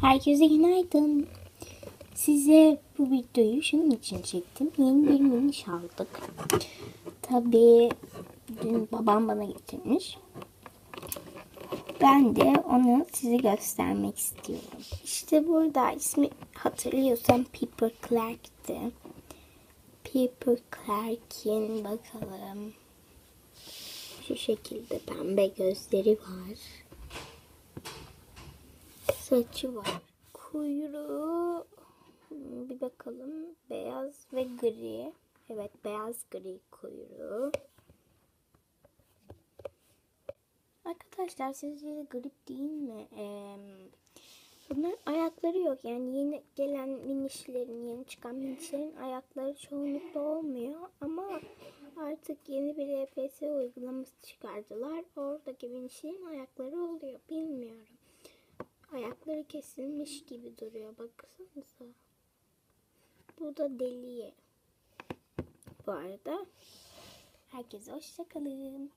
Herkese günaydın. Size bu videoyu şunun için çektim. Yeni bir miniş aldık. Tabii dün babam bana getirmiş. Ben de onu size göstermek istiyorum. İşte burada ismi hatırlıyorsam Pepper Clark'tı. Pepper Clark'in bakalım. Şu şekilde pembe gözleri var. Saçı var. Kuyruğu hmm, bir bakalım. Beyaz ve gri. Evet beyaz gri kuyruğu. Arkadaşlar sizce de garip değil mi? Ee, bunların ayakları yok. Yani yeni gelen minişlerin, yeni çıkan minişlerin ayakları çoğunlukla olmuyor. Ama artık yeni bir EPS uygulaması çıkardılar. Oradaki minişlerin ayakları oluyor. Bilmiyorum. Ayakları kesilmiş gibi duruyor. Baksanıza. Bu da deliye. Bu arada herkese hoşçakalın.